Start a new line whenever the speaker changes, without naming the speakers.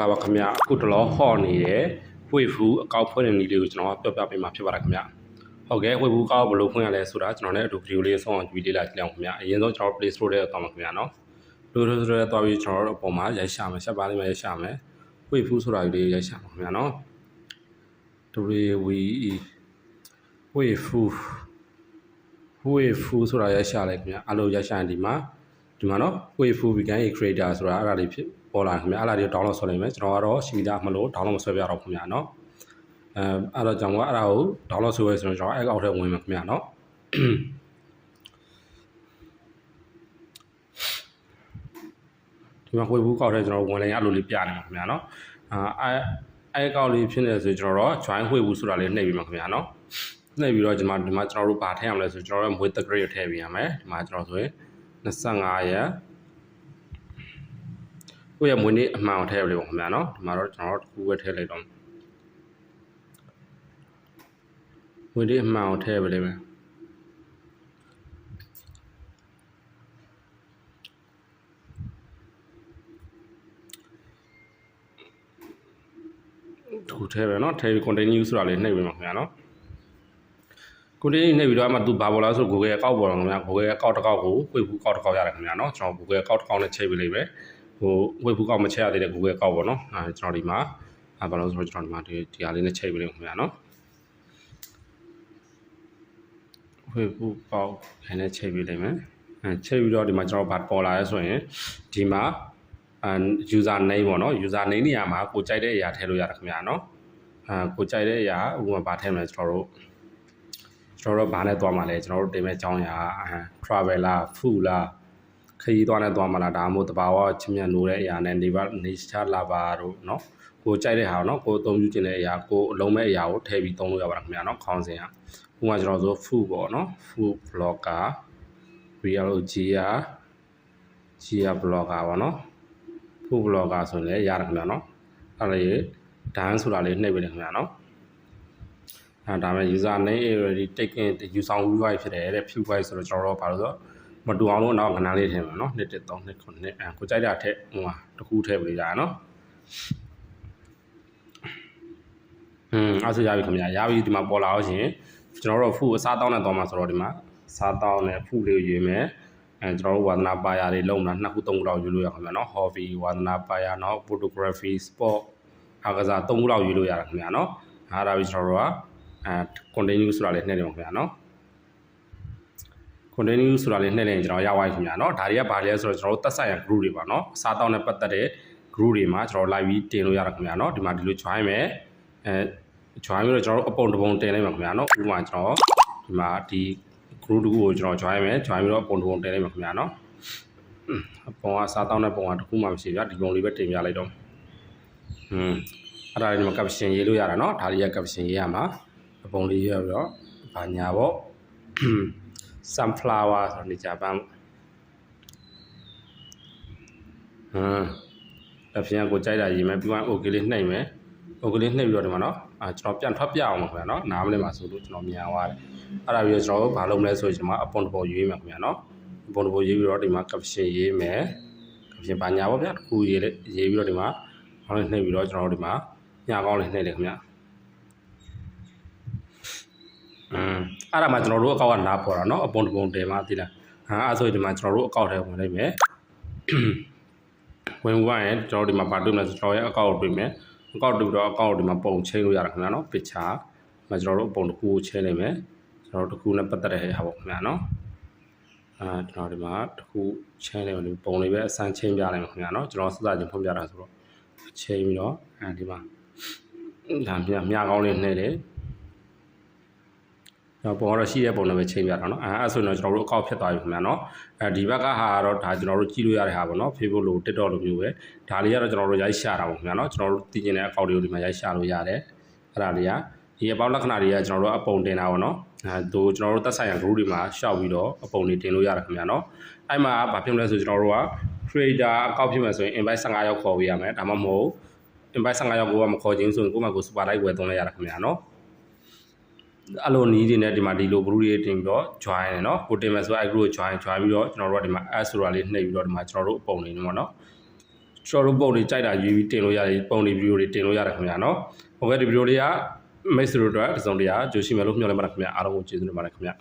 လာပါခင်ဗျအခုတလောဟော့နေတဲ့ဝေဖူအကောက်ဖွင့်တဲ့နည်းလေးကိုကျွန်တော်ပြောပြပေးမှာဖြစ်ပါတယ်ခင်ဗျဟုတ်ကဲ့ဝေဖူအကောက်ဘယ်လိုဖွင့်ရလဲဆိုတာကျွန်တော်လည်းအတူဗီဒီယိုလေးဆောင်းအောင်ကြည့်လေ့လာကြည့်အောင်ခင်ဗျအရင်ဆုံးကျွန်တော် Play Store ထဲသွားမှာခင်ဗျနော် Play Store ထဲသွားပြီးကျွန်တော်တို့အပေါ်မှာရိုက်ရှာမယ်ဆက်ပါလိမ့်မယ်ရိုက်ရှာမယ်ဝေဖူဆိုတာလေးရိုက်ရှာမှာခင်ဗျနော် W W E ဝေဖူဝေဖူဆိုတာရိုက်ရှာလိုက်ခင်ဗျအလိုရိုက်ရှာရင်ဒီမှာဒီမှာနော်ဝေဖူ vegan creator ဆိုတာအဲ့ဒါလေးဖြစ် ပေါ်လာခင်ဗျအဲ့ဒါလေး download ဆွဲလိုက်မယ်ကျွန်တော်ကတော့ရှိတာမလို့ download မဆွဲပြတော့ခင်ဗျနော်အဲအဲ့တော့ကျွန်တော်ကအဲ့ဒါကို download ဆွဲရဆိုတော့ကျွန်တော်အဲ့အောက်ထဲဝင်မှာခင်ဗျနော်ဒီမှာဝေဖူကောက်ထဲကျွန်တော်ဝင်လိုက်ရလို့လေးပြနေမှာခင်ဗျနော်အာအဲအဲကောက်လေးဖြစ်နေဆိုကျွန်တော်တော့ join ဝေဖူဆိုတာလေးနှိပ်ပြီးမှာခင်ဗျနော်နှိပ်ပြီးတော့ဒီမှာဒီမှာကျွန်တော်တို့ဗာထည့်ရမလဲဆိုကျွန်တော်တို့မွေးတဂရိတ်ထည့်ပြီးရမယ်ဒီမှာကျွန်တော်ဆိုရင်25ရက် ကိုယ့်ရဲ့မွေးနေ့အမှန်ကိုထည့်ရလို့ခင်ဗျာနော်ဒီမှာတော့ကျွန်တော်တို့တစ်ခုပဲထည့်လိုက်တော့မွေးနေ့အမှန်ကိုထည့်ရလိမ့်မယ်တစ်ခုထည့်ပဲเนาะထည့်ပြီး continue ဆိုတာလေးနှိပ်ပေးမှာခင်ဗျာနော် ကိုတင်းနေပြီးတော့အမှသူဘာပေါ်လာဆို Google ရဲ့အကောက်ပေါ်တော့ခင်ဗျာ Google ရဲ့အကောက်တစ်ကောက်ကိုဝေဖူးကောက်တစ်ကောက်ရတယ်ခင်ဗျာเนาะကျွန်တော် Google အကောက်တစ်ကောက်နဲ့ချိန်ပေးလိုက်ပဲ ဟိုဝေဘူးကောက်မချက်ရသေးတဲ့ Google ကောက်ပေါ့နော်အဲကျွန်တော်ဒီမှာအဲဘာလို့ဆိုတော့ကျွန်တော်ဒီမှာဒီဒီဟာလေးနဲ့ချိန်ပြီးလို့ခင်ဗျာနော်ဝေဘူးကောက်အဲနဲ့ချိန်ပြီးလိမ့်မယ်အဲချိန်ပြီးတော့ဒီမှာကျွန်တော်ဗတ်ပေါ်လာရဲဆိုရင်ဒီမှာအဲ user name ပေါ့နော် user name နေရာမှာကိုကြိုက်တဲ့အရာထည့်လို့ရတယ်ခင်ဗျာနော်အဲကိုကြိုက်တဲ့အရာဥပမာဗာထည့်မယ်ကျွန်တော်တို့ကျွန်တော်တို့ဘာနဲ့သွားမှာလဲကျွန်တော်တို့တင်မဲ့အကြောင်းအရာ traveler food လား ခရီးသွားနဲ့သွားမှာလားဒါမှမဟုတ်တဘာဝချင်းမြတ်နိုးတဲ့အရာနဲ့နေပါ nature lover တို့เนาะကိုကြိုက်တဲ့ဟာเนาะကိုအသုံးပြုခြင်းတဲ့အရာကိုအလုံးမဲ့အရာကိုထည့်ပြီးသုံးလို့ရပါလားခင်ဗျာเนาะခေါင်းစဉ်ကဥပမာကျွန်တော်ဆို food ပေါ့เนาะ food blogger VLG ရ G ရ blogger ပေါ့เนาะ food blogger ဆိုရင်လည်းရတယ်ခင်ဗျာเนาะအဲ့ဒါလေး dance ဆိုတာလေးနှိပ်ပေးတယ်ခင်ဗျာเนาะ အဲဒါမဲ့ user name already taken user UI ဖြစ်တယ်တဲ့ view UI ဆိုတော့ကျွန်တော်တို့ဘာလို့ဆိုတော့ မတူအောင်လို့နောက်ကဏ္ဍလေးထည့်မယ်နော်1 1 3 2 9အဲကိုကြိုက်တာထက်ဟိုဟာတစ်ခုထည့်ပေးကြရနော်อืมအဲ့ဆိုရပြီခင်ဗျာရပြီဒီမှာပေါ်လာအောင်ရှင်ကျွန်တော်တို့ဖူအစားတောင်းနဲ့တော့မှာဆိုတော့ဒီမှာစားတောင်းနဲ့ဖူလေးရွေးမယ်အဲကျွန်တော်တို့ဝါသနာပါရလေးလုံတာနှစ်ခုသုံးခုလောက်ယူလို့ရခင်ဗျာနော် hobby ဝါသနာပါရနော် photography sport အကစားသုံးခုလောက်ယူလို့ရတာခင်ဗျာနော်အားဒါပြီးကျွန်တော်တို့ကအဲ continue ဆိုတာလေးနှဲ့တယ်ခင်ဗျာနော် continue ဆိုတာလေးနှိပ်နေရင်ကျွန်တော်ရသွားပြီခင်ဗျာနော်ဒါတွေကဘာလဲဆိုတော့ကျွန်တော်တို့သက်ဆိုင်ရာ group တွေပါနော်အစားတောင်းနဲ့ပတ်သက်တဲ့ group တွေမှာကျွန်တော် live ပြီးတင်လို့ရတာခင်ဗျာနော်ဒီမှာဒီလို join မယ်အဲ join ပြီးတော့ကျွန်တော်တို့အပုံတစ်ပုံတင်လိုက်မှာခင်ဗျာနော်ဥပမာကျွန်တော်ဒီမှာဒီ group တစ်ခုကိုကျွန်တော် join မယ် join ပြီးတော့အပုံတစ်ပုံတင်လိုက်မှာခင်ဗျာနော်အပုံကအစားတောင်းတဲ့ပုံကတစ်ခုမှမရှိဗျာဒီပုံလေးပဲတင်ပြလိုက်တော့ဟွန်းအဲ့ဒါဒီမှာ caption ရေးလို့ရတာနော်ဒါလေးက caption ရေးရမှာအပုံလေးရပြီးတော့ဘာညာပေါ့ sunflower ဆိုနေကြပန်းဟမ်အပြင်ကိုကြိုက်တာရေးမယ်ပြီးတော့ okay လေးနှိပ်မယ် okay လေးနှိပ်ပြီးတော့ဒီမှာနော်အာကျွန်တော်ပြန်ထွက်ပြအောင်ပါခင်ဗျာနော်နားမလည်ပါဆိုလို့ကျွန်တော်မြန်သွားတယ်အဲ့ဒါပြီးတော့ကျွန်တော်တို့ဘာလုပ်မလဲဆိုရင်ကျွန်တော်အပုံတစ်ပုံရေးမယ်ခင်ဗျာနော်အပုံတစ်ပုံရေးပြီးတော့ဒီမှာ caption ရေးမယ် caption ဘာညာပေါ့ဗျာတစ်ခုရေးလေးရေးပြီးတော့ဒီမှာဟောင်းလေးနှိပ်ပြီးတော့ကျွန်တော်တို့ဒီမှာညာကောင်းလေးနှိပ်တယ်ခင်ဗျာ อืม အဲ့ဒါမှကျွန်တော်တို့အကောက်ကနားပေါ်တာနော်အပုံတစ်ပုံတင်မှသိလားဟာအဲ့ဆိုဒီမှာကျွန်တော်တို့အကောက်ထဲဝင်လိုက်မယ်ဝင်ဝင်ရင်ကျွန်တော်ဒီမှာပါတွေ့မယ်ဆိုကျွန်တော်ရဲ့အကောက်ကိုတွေ့မယ်အကောက်တွေ့တော့အကောက်ကိုဒီမှာပုံချိန်လို့ရတာခင်ဗျာနော် picture မှာကျွန်တော်တို့အပုံတစ်ခုကိုချိန်လိုက်မယ်ကျွန်တော်တို့တစ်ခုနဲ့ပတ်သက်တဲ့ဟာပေါ့ခင်ဗျာနော်အာကျွန်တော်ဒီမှာတစ်ခုချိန်လိုက်မယ်ပုံတွေပဲအစမ်းချိန်ပြလိုက်မယ်ခင်ဗျာနော်ကျွန်တော်စစချင်းဖွင့်ပြတာဆိုတော့ချိန်ပြီးတော့အဲဒီမှာဒါမြမြကောင်းလေးနှဲ့တယ် နော်ပုံကတော့ရှိတဲ့ပုံနဲ့ပဲချိန်ပြတာနော်အဲအဲ့ဆိုတော့ကျွန်တော်တို့အောက်ဖြစ်သွားပြီခင်ဗျာနော်အဲဒီဘက်ကဟာကတော့ဒါကျွန်တော်တို့ကြည့်လို့ရတဲ့ဟာပေါ့နော် Facebook လို့ TikTok လို့မျိုးပဲဒါလေးကတော့ကျွန်တော်တို့ရိုက်ရှာတာပေါ့ခင်ဗျာနော်ကျွန်တော်တို့တည်ကျင်တဲ့အကောင့်တွေကိုဒီမှာရိုက်ရှာလို့ရတယ်အဲ့ဒါလေးကဒီအပေါက်လက္ခဏာတွေကကျွန်တော်တို့အပုံတင်တာပေါ့နော်အဲသူကျွန်တော်တို့သက်ဆိုင်ရာ group တွေမှာရှောက်ပြီးတော့အပုံတွေတင်လို့ရတယ်ခင်ဗျာနော်အဲ့မှာဘာဖြစ်မလဲဆိုကျွန်တော်တို့က creator အကောင့်ဖြစ်မယ်ဆိုရင် invite 15ယောက်ခေါ်ပေးရမယ်ဒါမှမဟုတ် invite 15ယောက်ကိုကမခေါ်ခြင်းဆိုရင်ကိုယ့်မှာကိုယ် super like ဝယ်သွင်းလိုက်ရတာခင်ဗျာနော် အဲ့လိုနီးတွေနဲ့ဒီမှာဒီလို group တွေတင်ပြီးတော့ join ရယ်เนาะကိုတင်မယ်ဆိုအဲ့ group ကို join join ပြီးတော့ကျွန်တော်တို့ကဒီမှာ add ဆိုတာလေးနှိပ်ပြီးတော့ဒီမှာကျွန်တော်တို့အပုံလေးနေပေါ့เนาะ ကျွန်တော်တို့ပုံတွေကြိုက်တာရေးပြီးတင်လို့ရတယ်ပုံတွေဗီဒီယိုတွေတင်လို့ရတယ်ခင်ဗျာနော်ဟုတ်ကဲ့ဒီဗီဒီယိုတွေကမိတ်ဆွေတို့အတွက်တစ်စုံတရာကြိုရှိမယ်လို့မျှော်လင့်ပါတယ်ခင်ဗျာအားလုံးကိုကျေးဇူးတင်ပါတယ်ခင်ဗျာ